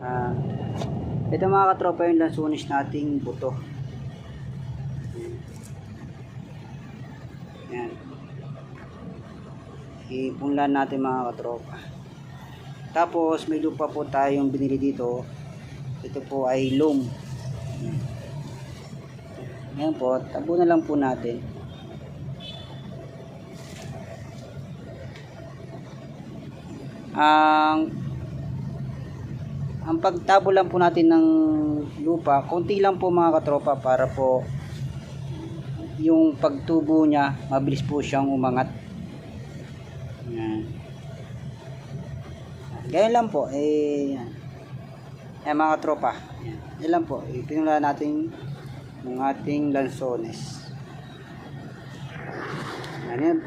Ah, ito mga katropa yung lansunis nating buto. Yan. Ipunlan natin mga katropa. Tapos may lupa po tayong binili dito. Ito po ay loam. Ngayon po, tabo na lang po natin. Ang ang pagtabo lang po natin ng lupa, konti lang po mga katropa para po yung pagtubo niya, mabilis po siyang umangat. Yan. Ganyan lang po, eh, yan. Yan mga katropa. Yan. Lang po, ipinula natin ng ating lansones. Yan.